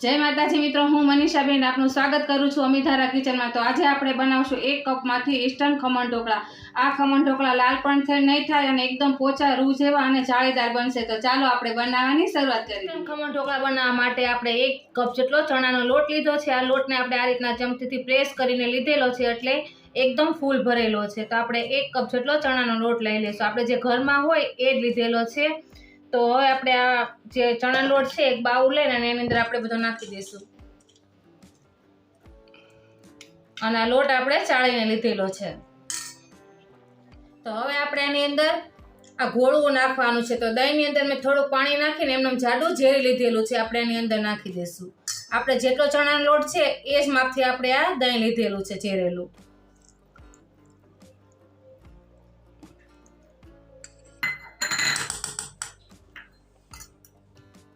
જય માતાજી મિત્રો, હું મનીષાબેન આપનું સ્વાગત કરું છું અમિધારા કિચનમાં. તો આજે આપણે બનાવશું એક કપમાંથી ઇસ્ટર્ન ખમણ ઢોકળા. આ ખમણ ઢોકળા લાલ પણ થઈ, નહીં થાય અને એકદમ પોચા રૂ જેવા અને જાળીદાર બનશે. તો ચાલો આપણે બનાવવાની શરૂઆત કરીએ. ખમણ ઢોકળા બનાવવા માટે આપણે એક કપ જેટલો ચણાનો લોટ લીધો છે. આ લોટને આપણે આ રીતના ચમચીથી પ્રેસ કરીને લીધેલો છે એટલે એકદમ ફૂલ ભરેલો છે. તો આપણે એક કપ જેટલો ચણાનો લોટ લઈ લઈશું. આપણે જે ઘરમાં હોય એ જ લીધેલો છે. તો હવે આપણે આ જે ચણા લોટ છે, એક બાઉલ લઈને અને એની અંદર આપણે બધો નાખી દઈશું. અને આ લોટ આપણે ચાળીને લીધેલો છે. તો હવે આપણે એની અંદર આ ગોળવું નાખવાનું છે. તો દહીંની અંદર મેં થોડું પાણી નાખીને એમને જાડું ઝેરી લીધેલું છે. આપણે એની અંદર નાખી દઈશું. આપણે જેટલો ચણાનો લોટ છે, એ જ માપથી આપણે આ દહીં લીધેલું છે, ઝેરેલું.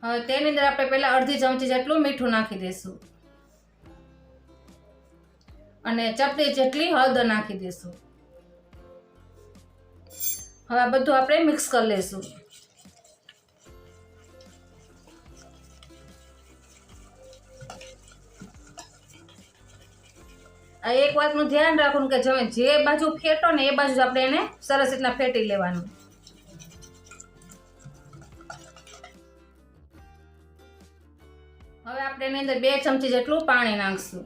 હવે તેની અંદર આપણે પહેલાં અડધી ચમચી જેટલું મીઠું નાખી દઈશું. અને ચપટી જેટલી હળદર નાખી દઈશું. હવે આ બધું આપણે મિક્સ કરી લઈશું. આ એક વાતનું ધ્યાન રાખવાનું કે તમે જે બાજુ ફેટો ને એ બાજુ આપણે એને સરસ રીતના ફેટી લેવાનું. અંદર બે ચમચી જેટલું પાણી નાખશું.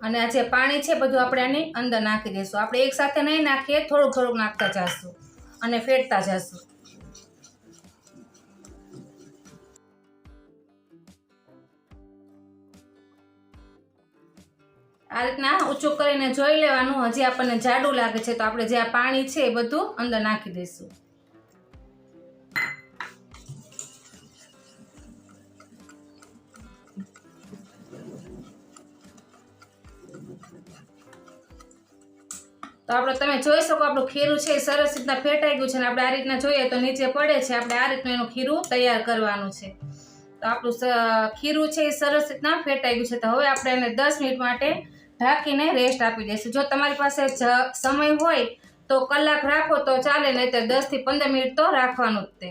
અને આ જે પાણી છે બધું આપણે આની અંદર નાખી દઈશું આપણે એકસાથે નહીં નાખીએ, થોડુંક થોડુંક નાખતા જઈશું અને ફેટતા જઈશું આ રીતના ઊંચું કરીને જોઈ લેવાનું. હજી આપણને જાડું લાગે છે, તો આપણે જે આ પાણી છે એ બધું અંદર નાખી દઈશું. તો આપણે તમે જોઈ શકો આપણું ખીરું છે એ સરસ રીતના ફેટાઈ ગયું છે અને આપણે આ રીતના જોઈએ તો નીચે પડે છે. આપણે આ રીતનું એનું ખીરું તૈયાર કરવાનું છે. તો આપણું ખીરું છે એ સરસ રીતના ફેટાઈ ગયું છે. તો હવે આપણે એને દસ મિનિટ માટે ઢાંકીને રેસ્ટ આપી દઈશું. જો તમારી પાસે સમય હોય તો કલાક રાખો તો ચાલે નહીં તો દસથી પંદર મિનિટ તો રાખવાનું જ તે.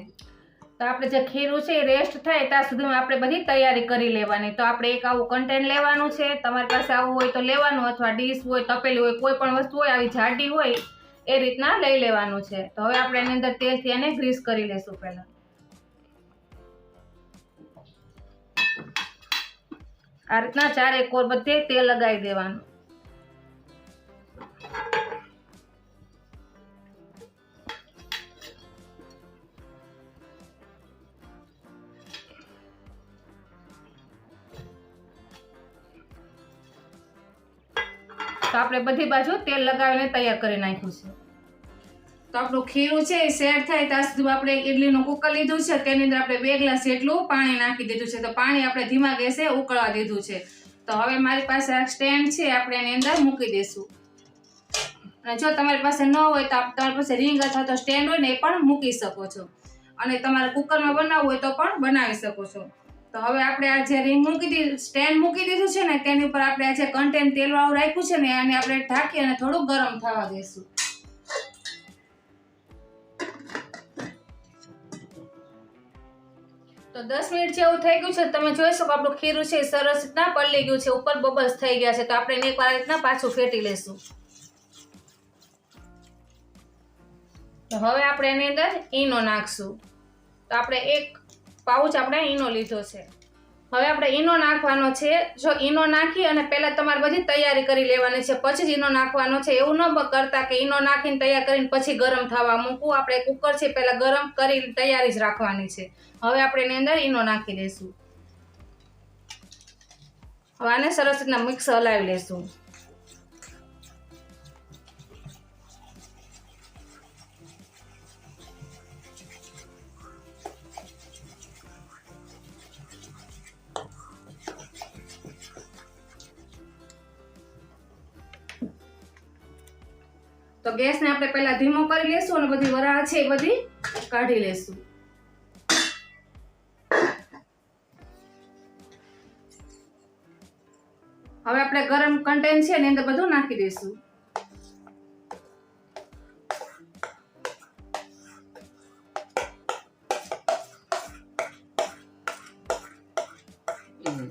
તો આપણે જે ખીરું છે એ રેસ્ટ થાય ત્યાં સુધીમાં આપણે બધી તૈયારી કરી લેવાની. તો આપણે એક આવું કન્ટેન લેવાનું છે. તમારી પાસે આવું હોય તો લેવાનું અથવા ડીશ હોય, તપેલી હોય, કોઈ પણ વસ્તુ હોય, આવી જાડી હોય, એ રીતના લઈ લેવાનું છે. તો હવે આપણે એની અંદર તેલથી એને ગ્રીસ કરી લેશું પહેલાં. આ રીતના ચારે કોર બધે તેલ લગાવી દેવાનું. આપણે બધી બાજુ તેલ લગાવીને તૈયાર કરી નાખ્યું છે. તો આપણું ખીરું છે એ સેટ થાય ત્યાં સુધી આપણે ઇડલીનું કુકર લીધું છે, તેની અંદર આપણે બે ગ્લાસ જેટલું પાણી નાખી દીધું છે. તો પાણી આપણે ધીમા ગેસે ઉકળવા દીધું છે. તો હવે મારી પાસે આ સ્ટેન્ડ છે, આપણે એની અંદર મૂકી દઈશું. અને જો તમારી પાસે ન હોય તો તમારી પાસે રિંગ અથવા તો સ્ટેન્ડ હોય ને એ પણ મૂકી શકો છો. અને તમારે કુકરમાં બનાવવું હોય તો પણ બનાવી શકો છો. તો હવે આપણે આ જે રિંગ મૂકી દીધું સ્ટેન્ડ મૂકી દીધું છે ને, તેની ઉપર આપણે આ જે કન્ટેન તેલવાળું રાખ્યું છે ને આને આપણે ઢાંકી અને થોડું ગરમ થવા દઈશું તો દસ મિનિટ જેવું થઈ ગયું છે, તમે જોઈ શકો આપણું ખીરું છે સરસ રીતના પલળી ગયું છે, ઉપર બબલ્સ થઈ ગયા છે, તો આપણે એને એકવાર રીતના પાછું ફેટી લેશું. તો હવે આપણે એની અંદર ઈનો નાખશું. તો આપણે એક પાઉચ આપણે ઈનો લીધો છે. હવે આપણે ઈનો નાખવાનો છે. જો ઈનો નાખી અને પહેલાં તમારે બધી તૈયારી કરી લેવાની છે. પછી જ ઈનો નાખવાનો છે. એવું ન કરતા કે ઈનો નાખીને તૈયાર કરીને પછી ગરમ થવા મૂકવું. આપણે કુકર છે પહેલાં ગરમ કરી તૈયારી જ રાખવાની છે. હવે આપણે એની અંદર ઈનો નાખી દઈશું. હવે આને સરસ રીતના મિક્સ હલાવી લેશું. તો ગેસને આપણે પહેલા ધીમો કરી લેશું અને બધી વરાળ છે એ બધી કાઢી લેશું હવે આપણે ગરમ કન્ટેન છે એની અંદર બધું નાખી દઈશું હમ.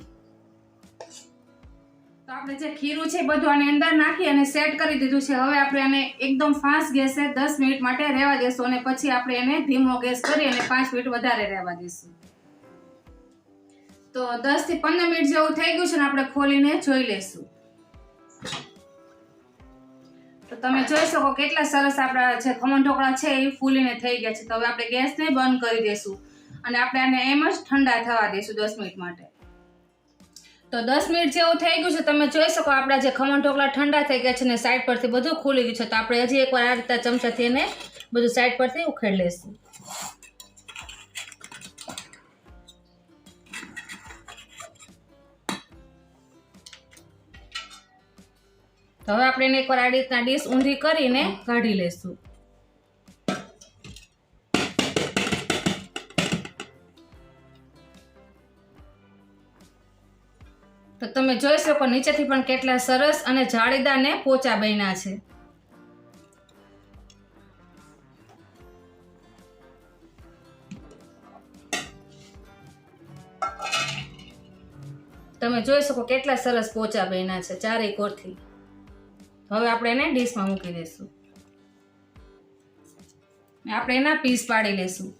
આપણે જે ખીરું છે બધું આની અંદર નાખી અને સેટ કરી દીધું છે. હવે આપણે આને એકદમ ફાસ્ટ ગેસે દસ મિનિટ માટે રહેવા દેશું અને પછી આપણે એને ધીમો ગેસ કરી અને પાંચ મિનિટ વધારે રહેવા દઈશું તો દસથી પંદર મિનિટ જેવું થઈ ગયું છે ને આપણે ખોલીને જોઈ લઈશું. તો તમે જોઈ શકો કેટલા સરસ આપણા જે ખમણ ઢોકળા છે એ ફૂલીને થઈ ગયા છે. તો હવે આપણે ગેસને બંધ કરી દઈશું અને આપણે આને એમ જ ઠંડા થવા દઈશું દસ મિનિટ માટે. તો દસ મિનિટ જેવું થઈ ગયું છે, તમે જોઈ શકો આપણા જે ખમણ ઢોકળા ઠંડા થઈ ગયા છે ને સાઈડ પરથી બધું ખુલી ગયું છે, તો આપણે હજી એકવાર આ રીતે ચમચાથી એને બધું સાઈડ પરથી ઉખેડી લઈશું. તો હવે આપણે એને એકવાર આ રીતના ડીશ ઊંધી કરીને કાઢી લઈશું. તો તમે જોઈ શકો નીચેથી પણ કેટલા સરસ અને જાળીદાર ને પોચા બન્યા છે. તમે જોઈ શકો કેટલા સરસ પોચા બન્યા છે ચારેય કોરથી. હવે આપણે એને ડીશમાં મૂકી દઈશું. આપણે એના પીસ પાડી લઈશું.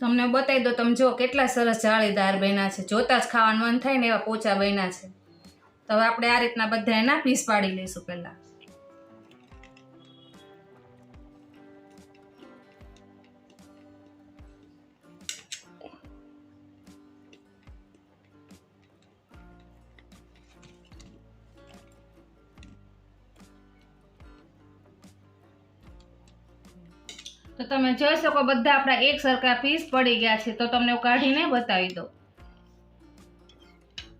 તમને બતાવી દો, તમે જો કેટલા સરસ જાળીદાર બન્યા છે. જોતા જ ખાવાનું મન થાય ને એવા પોચા બન્યા છે. તો હવે આપણે આ રીતના બધા એના પીસ પાડી લઈશું પહેલા. તો તમે જોઈ શકો બધા આપણા એક સરખા પીસ પડી ગયા છે. તો તમને હું કાઢીને બતાવી દઉં.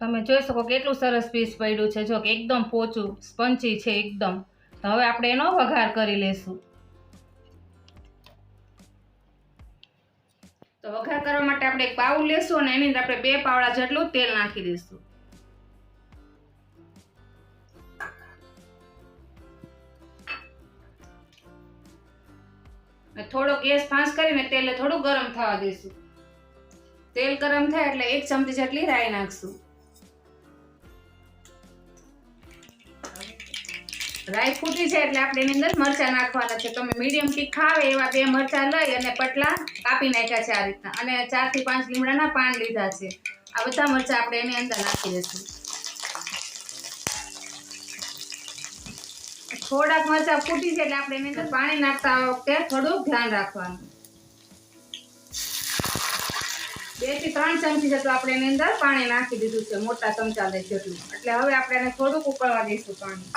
તમે જોઈ શકો કેટલું સરસ પીસ પડ્યું છે. જો કે એકદમ પોચું સ્પંચી છે એકદમ. તો હવે આપણે એનો વઘાર કરી લેશું. તો વઘાર કરવા માટે આપણે એક પાઉ લેશું અને એની અંદર આપણે બે પાવડા જેટલું તેલ નાખી દઈશું. થોડો ગેસ ફાંસ કરીને તેલને થોડું ગરમ થવા દઈશું. તેલ ગરમ થાય એટલે એક ચમચી જેટલી રાઈ નાખશું. રાઈ ફૂટી છે એટલે આપણે એની અંદર મરચાં નાખવાના છે. તમે મીડિયમ તીખા આવે એવા બે મરચાં લઈ અને પટલા કાપી નાખ્યા છે આ રીતના. અને ચારથી પાંચ લીમડાના પાન લીધા છે. આ બધા મરચાં આપણે એની અંદર નાખી દઈશું. થોડાક મરચા ફૂટી છે એટલે આપણે એની અંદર પાણી નાખતા વખતે થોડુંક ધ્યાન રાખવાનું. બેથી ત્રણ ચમચી જેટલું આપણે એની અંદર પાણી નાખી દીધું છે, મોટા ચમચા લઈ જેટલું. એટલે હવે આપણે એને થોડુંક ઉકળવા દઈશું પાણી.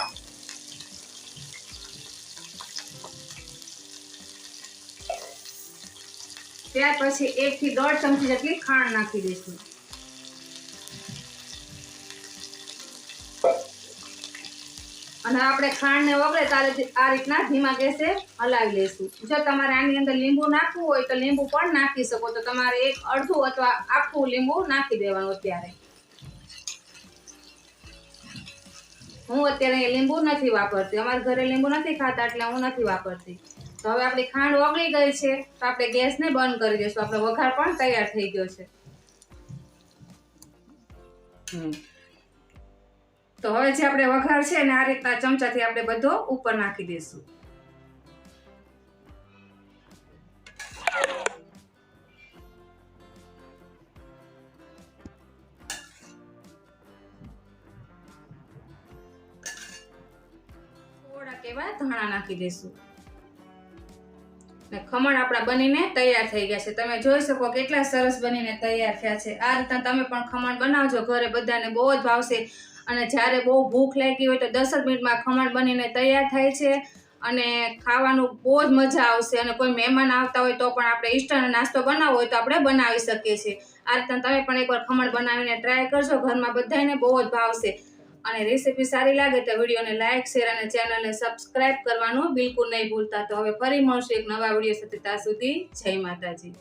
ત્યાર પછી એક થી દોઢ ચમચી જેટલી ખાંડ નાખી દઈશું. અને આપણે ખાંડને વગળે ત્યારે આ રીતના ધીમા ગેસે હલાવી લઈશું. જો તમારે આની અંદર લીંબુ નાખવું હોય તો લીંબુ પણ નાખી શકો. તો તમારે એક અડધું અથવા આખું લીંબુ નાખી દેવાનું અત્યારે. હું અત્યારે લીંબુ નથી વાપરતી. અમારા ઘરે લીંબુ નથી ખાતા એટલે હું નથી વાપરતી. તો હવે આપણી ખાંડ ઓગળી ગઈ છે. તો આપણે ગેસને બંધ કરી દઈશું. આપણો વઘાર પણ તૈયાર થઈ ગયો છે. હમ. તો હવે જે આપણે વઘાર છે ને આ રીતના ચમચાથી આપણે બધો ઉપર નાખી દઈશું. એવા ધાણા નાખી દઈશું. ખમણ આપણા બનીને તૈયાર થઈ ગયા છે. તમે જોઈ શકો કેટલા સરસ બનીને તૈયાર થયા છે. આ રીતના તમે પણ ખમણ બનાવજો. ઘરે બધાને બહુ જ ભાવશે. અને જ્યારે બહુ ભૂખ લાગી હોય તો દસ જ મિનિટમાં ખમણ બનીને તૈયાર થાય છે. અને ખાવાનું બહુ જ મજા આવશે અને કોઈ મહેમાન આવતા હોય તો પણ આપણે ઇન્સ્ટન્ટ નાસ્તો બનાવવો હોય તો આપણે બનાવી શકીએ છીએ. આ રીતના તમે પણ એકવાર ખમણ બનાવીને ટ્રાય કરજો, ઘરમાં બધાને બહુ જ ભાવશે અને રેસીપી સારી લાગે તો વિડીયોને લાઇક શેર અને ચેનલને સબસ્ક્રાઇબ કરવાનું બિલકુલ નહીં ભૂલતા. તો હવે ફરી મળશું એક નવા વીડિયો સાથે. ત્યાં સુધી જય માતાજી.